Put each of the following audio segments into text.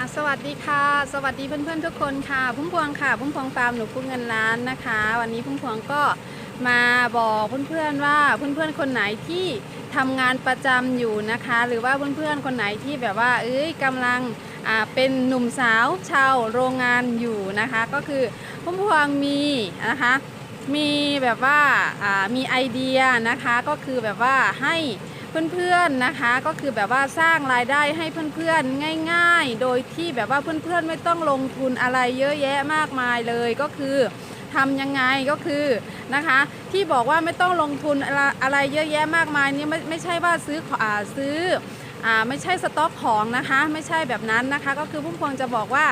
อะสวัสดีค่ะ สวัสดีเพื่อนๆทุกคนค่ะ พุ่มพวงค่ะพุ่มพวงฟาร์มหนูพุ่งเงินล้านนะคะ วันนี้พุ่มพวงก็มาบอกเพื่อนๆว่าเพื่อนๆคนไหนที่ทำงานประจำอยู่นะคะ หรือว่าเพื่อนๆคนไหนที่แบบว่า เอ้ยกำลังอ่าเป็นหนุ่มสาวชาวโรงงานอยู่นะคะ ก็คือพุ่มพวงมีนะคะมีแบบว่าอ่ามีไอเดียนะคะ ก็คือแบบว่าให้ เพื่อนๆนะคะ ก็คือแบบว่าสร้างรายได้ให้เพื่อนๆง่าย ๆ โดยที่แบบว่าเพื่อนๆไม่ต้องลงทุนอะไรเยอะแยะมากมายเลยก็คือทำยังไงก็คือนะคะ ที่บอกว่าไม่ต้องลงทุนอะไรอะไรเยอะแยะมากมายนี่ไม่ไม่ใช่ว่าซื้อขอ่าซื้ออ่าไม่ใช่สต็อกของนะคะ ไม่ใช่แบบนั้นนะคะ ก็คือพุ่มพวงจะบอกว่า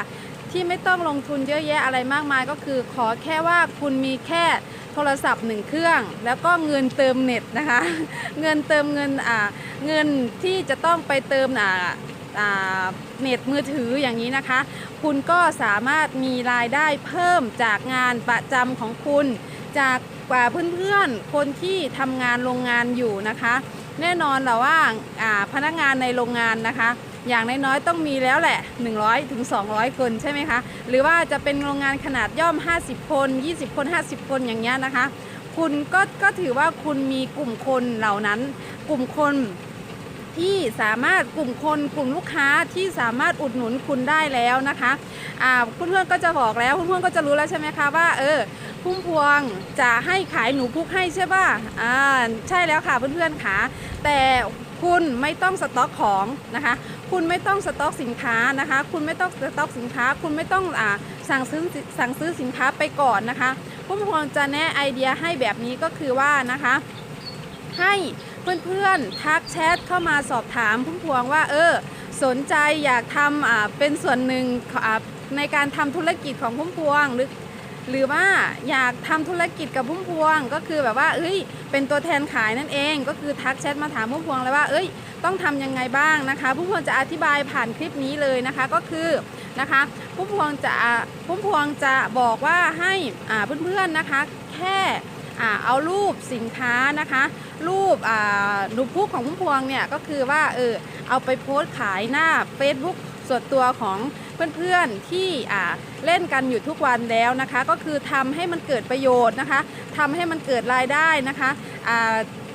ที่ไม่ต้องลงทุนเยอะแยะอะไรมากมาย ก็คือขอแค่ว่าคุณมีแค่ ทรศัพท์หนึ่งเครื่อง แล้วก็เงินเติมเน็ตนะคะ เงินเติมเงินอ่าเงินที่จะต้องไปเติมอ่าอ่าเน็ตมือถืออย่างนี้นะคะ คุณก็สามารถมีรายได้เพิ่มจากงานประจำของคุณ จากกว่าเพื่อนๆ คนที่ทำงานโรงงานอยู่นะคะ แน่นอนแหละว่าอ่าพนักงานในโรงงานนะคะ อย่างน้อยๆต้องมีแล้วแหละ 100ถึง200 คนใช่ไหมคะ หรือว่าจะเป็นโรงงานขนาดย่อม 50 คน 20 คน 50 คนอย่างเงี้ยนะคะ คุณก็ก็ถือว่าคุณมีกลุ่มคนเหล่านั้น กลุ่มคนที่สามารถกลุ่มคนกลุ่มลูกค้าที่สามารถอุดหนุนคุณได้แล้วนะคะอ่าเพื่อนๆก็จะบอกแล้วเพื่อนๆก็จะรู้แล้วใช่ไหมคะว่าเออพุ่มพวงจะให้ขายหนูพุกให้ใช่ป่ะอ่าใช่แล้วค่ะเพื่อนๆค่ะแต่ คุณไม่ต้องสต็อกของนะคะ คุณไม่ต้องสต็อกสินค้านะคะ คุณไม่ต้องสต็อกสินค้า คุณไม่ต้องอสั่งซื้อสั่งซื้อสินค้าไปก่อนนะคะพุ่มพวงจะแนะไอเดียให้แบบนี้ก็คือว่านะคะ ให้เพื่อนๆทักแชทเข้ามาสอบถามพุ่มพวงว่า เออ สนใจอยากทำเป็นส่วนหนึ่งในการทำธุรกิจของพุ่มพวงหรือ หรือว่าอยากทำธุรกิจกับพุ่มพวง ก็คือแบบว่าเอ้ย เป็นตัวแทนขายนั่นเอง ก็คือทักแชทมาถามพุ่มพวงเลยว่า เอ้ย ต้องทำยังไงบ้างนะคะพุ่มพวงจะอธิบายผ่านคลิปนี้เลยนะคะ ก็คือนะคะพุ่มพวงจะพุ่มพวงจะบอกว่าให้อ่าเพื่อนๆนะคะ แค่อ่าเอารูปสินค้านะคะ รูปอ่ารูพุกของพุ่มพวงเนี่ยก็คือว่าเออเอาไปโพสต์ขายหน้า Facebook ส่วนตัวของเพื่อนๆที่เล่นกันอยู่ทุกวันแล้วนะคะ ก็คือทำให้มันเกิดประโยชน์นะคะทำให้มันเกิดรายได้นะคะ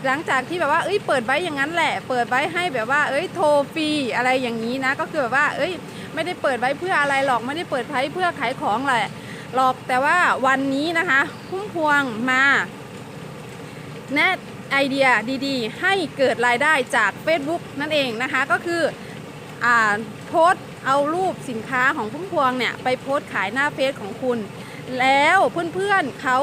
หลังจากที่แบบว่าเอ้ยเปิดไว้อย่างนั้นแหละ เปิดไว้ให้แบบว่า เอ้ยโทรฟรีอะไรอย่างนี้นะ ก็คือแบบว่า เอ้ย ไม่ได้เปิดไว้เพื่ออะไรหรอก ไม่ได้เปิดไว้เพื่อขายของแหละหรอก แต่ว่าวันนี้นะคะพุ่มพวงมาแนะไอเดียดีๆ ให้เกิดรายได้จาก Facebook นั่นเองนะคะ ก็คือ โพสเอารูปสินค้าของพุ่มพวงเนี่ยไปโพสขายหน้าเฟซของคุณ แล้วเพื่อนๆเขา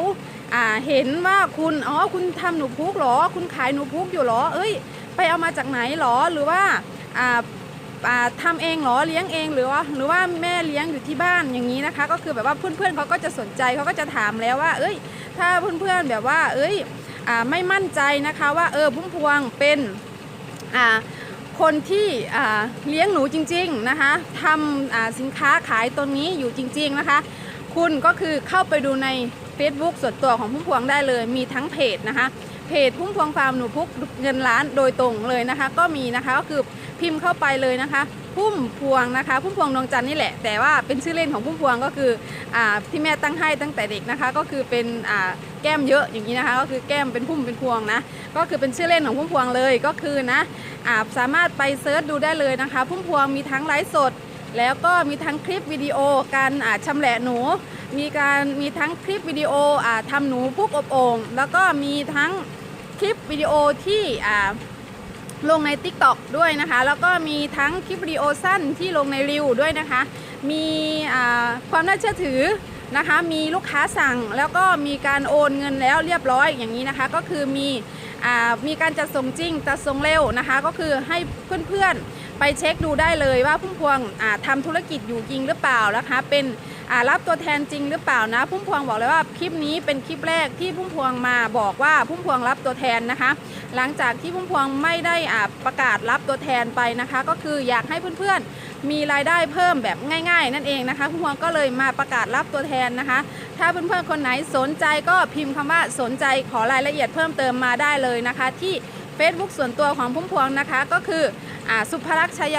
เห็นว่าคุณอ๋อคุณทำหนูพุกหรอ คุณขายหนูพุกอยู่หรอ เอ้ย ไปเอามาจากไหนหรอหรือว่าอ่าอ่าทำเองหรอเลี้ยงเองหรือว่าหรือว่าแม่เลี้ยงอยู่ที่บ้านอย่างนี้นะคะ ก็คือแบบว่าเพื่อนๆเขาก็จะสนใจเขาก็จะถามแล้วว่า เอ้ย ถ้าเพื่อนๆแบบว่า เอ้ยอไม่มั่นใจนะคะว่าเออพุ่มพวงเป็นอ่า คนที่เลี้ยงหนูจริงๆนะคะทำสินค้าขายตัวนี้อยู่จริง ๆนะคะ คุณก็คือเข้าไปดูใน Facebook ส่วนตัวของพุ่มพวงได้เลยมีทั้งเพจนะคะเพจพุ่มพวงฟาร์มหนูพุกเงินล้านโดยตรงเลยนะคะ ก็มีนะคะก็คือพิมพ์เข้าไปเลยนะคะ พุ่มพวงนะคะ พุ่มพวงดวงจันทร์นี่แหละ แต่ว่าเป็นชื่อเล่นของพุ่มพวงก็คืออที่แม่ตั้งให้ตั้งแต่เด็กนะคะ ก็คือเป็นแก้มเยอะอย่างนี้นะคะ ก็คือแก้มเป็นพุ่มเป็นพวงนะ ก็คือเป็นชื่อเล่นของพุ่มพวงเลยก็คือนะอาสามารถไปเซิร์ชดูได้เลยนะคะ พุ่มพวงมีทั้งไลฟ์สด แล้วก็มีทั้งคลิปวิดีโอการอ่าชำแหละหนู มีการมีทั้งคลิปวิดีโออาทำหนูพุกอบโอ่งแล้วก็มีทั้งคลิปวิดีโอที่อา ลงใน Tik t o อกด้วยนะคะ แล้วก็มีทั้งคลิปวิดีโอสั้นที่ลงในรีวด้วยนะคะ มีความน่าเชื่อถือนะคะ มีลูกค้าสั่งแล้วก็มีการโอนเงินแล้วเรียบร้อยอย่างนี้นะคะ ก็คือมีอมีการจัดส่งจริงจัดส่งเร็วนะคะ ก็คือให้เพื่อนๆไปเช็คดูได้เลยว่าพุ่มพวงอ่าทำธุรกิจอยู่จริงหรือเปล่านะคะ เป็น รับตัวแทนจริงหรือเปล่านะ พุ่มพวงบอกเลยว่าคลิปนี้เป็นคลิปแรกที่พุ่มพวงมาบอกว่าพุ่มพวงรับตัวแทนนะคะ หลังจากที่พุ่มพวงไม่ได้อาประกาศรับตัวแทนไปนะคะ ก็คืออยากให้เพื่อนๆมีรายได้เพิ่มแบบง่าย ๆ นั่นเองนะคะ พุ่มพวงก็เลยมาประกาศรับตัวแทนนะคะ ถ้าเพื่อนๆคนไหนสนใจก็พิมพ์คำว่าสนใจขอรายละเอียดเพิ่มเติมมาได้เลยนะคะ ที่ Facebook ส่วนตัวของพุ่มพวงนะคะ ก็คืออสุภลักษณ์ชัยลักษณ์